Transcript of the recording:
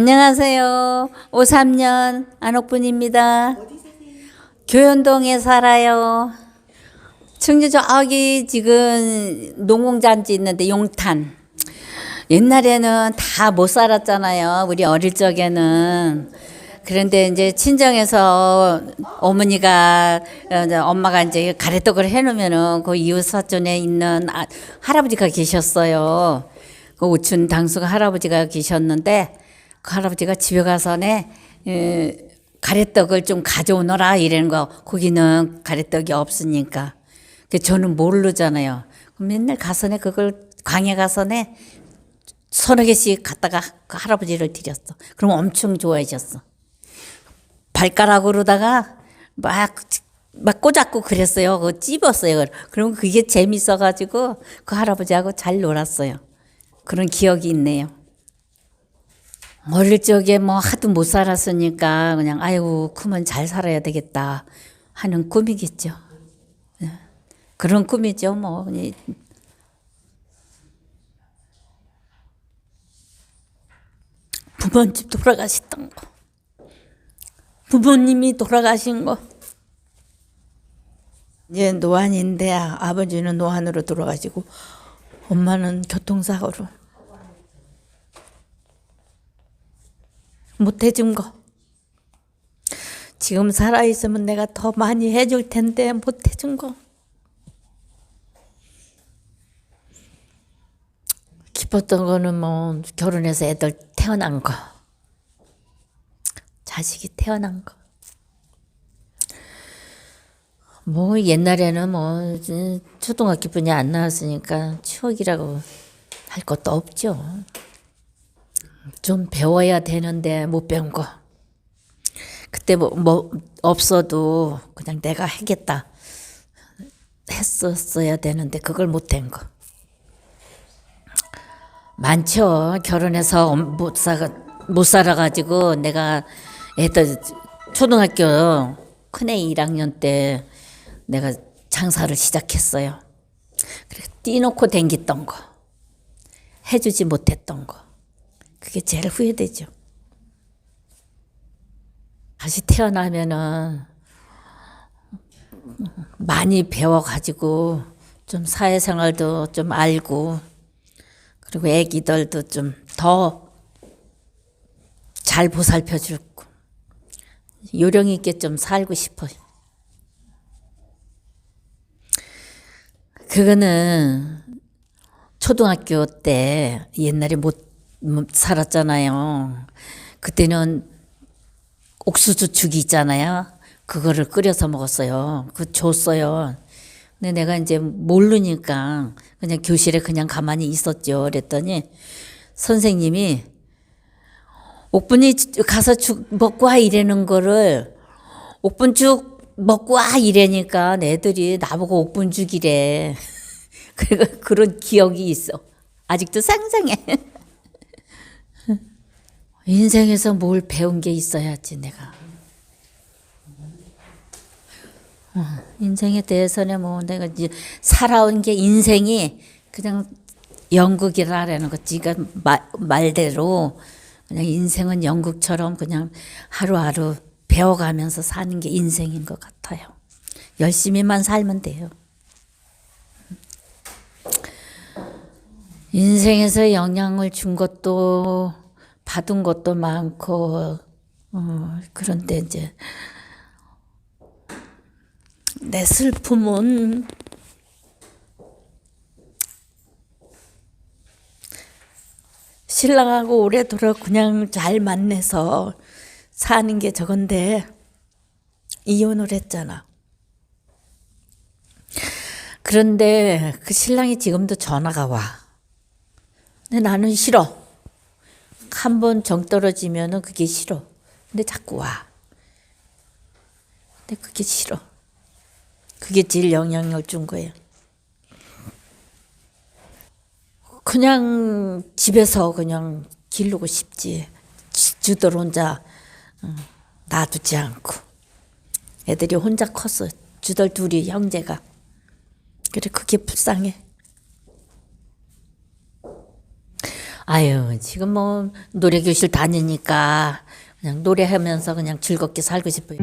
안녕하세요. 53년 안옥분입니다. 교현동에 살아요. 청주 저기 지금 농공잔치 있는데 용탄. 옛날에는 다 못 살았잖아요. 우리 어릴 적에는. 그런데 이제 친정에서 어머니가 어, 엄마가 이제 가래떡을 해놓으면은 그 이웃 사촌에 있는 아, 할아버지가 계셨어요. 그 우춘 당수가 할아버지가 계셨는데 그 할아버지가 집에 가서네 에, 가래떡을 좀 가져오너라 이러는 거 거기는 가래떡이 없으니까 그 저는 모르잖아요. 그럼 맨날 가서네 그걸 광에 가서네 서너 개씩 갖다가 그 할아버지를 드렸어. 그럼 엄청 좋아하셨어. 발가락으로다가 막, 막 꽂았고 그랬어요. 그거 찝었어요. 그럼 그게 재밌어가지고 그 할아버지하고 잘 놀았어요. 그런 기억이 있네요. 어릴 적에 뭐 하도 못 살았으니까 그냥 아이고 크면 잘 살아야 되겠다 하는 꿈이겠죠. 네. 그런 꿈이죠. 뭐 이- 부모님 돌아가셨던 거, 부모님이 돌아가신 거. 이제 노안인데 아- 아버지는 노안으로 돌아가시고 엄마는 교통사고로 못 해준 거. 지금 살아있으면 내가 더 많이 해줄 텐데 못 해준 거. 기뻤던 거는 뭐 결혼해서 애들 태어난 거. 자식이 태어난 거. 뭐 옛날에는 뭐 초등학교뿐이 안 나왔으니까 추억이라고 할 것도 없죠. 좀 배워야 되는데 못 배운 거. 그때 뭐, 뭐 없어도 그냥 내가 하겠다 했었어야 되는데 그걸 못한 거. 많죠. 결혼해서 못 살아 못 살아가지고 내가 애들 초등학교 큰애 1학년 때 내가 장사를 시작했어요. 그래 띄놓고 댕겼던 거, 해주지 못했던 거, 그게 제일 후회되죠. 다시 태어나면은 많이 배워가지고 좀 사회생활도 좀 알고 그리고 애기들도 좀 더 잘 보살펴 주고 요령 있게 좀 살고 싶어요. 그거는 초등학교 때 옛날에 못, 못 살았잖아요. 그때는 옥수수 죽이 있잖아요. 그거를 끓여서 먹었어요. 그 줬어요. 근데 내가 이제 모르니까 그냥 교실에 그냥 가만히 있었죠. 그랬더니 선생님이 옥분이 가서 죽 먹고 와 이래는 거를 옥분죽 먹고 와 이래니까 애들이 나보고 옥분죽이래. 그 그런 기억이 있어. 아직도 상상해. 인생에서 뭘 배운 게 있어야지 내가. 어, 인생에 대해서는 뭐 내가 이제 살아온 게 인생이 그냥 연극이라는 거지. 그러니까 말, 말대로 그냥 인생은 연극처럼 그냥 하루하루 배워가면서 사는 게 인생인 것 같아요. 열심히만 살면 돼요. 인생에서 영향을 준 것도 받은 것도 많고 어, 그런데 이제 내 슬픔은 신랑하고 오래도록 그냥 잘 만나서 사는 게 저건데 이혼을 했잖아. 그런데 그 신랑이 지금도 전화가 와. 근데 나는 싫어. 한 번 정 떨어지면은 그게 싫어. 근데 자꾸 와. 근데 그게 싫어. 그게 제일 영향을 준 거예요. 그냥 집에서 그냥 기르고 싶지. 지- 주들 혼자 어, 놔두지 않고. 애들이 혼자 컸어. 주들 둘이 형제가. 그래 그게 불쌍해. 아유, 지금 뭐 노래 교실 다니니까 그냥 노래하면서 그냥 즐겁게 살고 싶어요.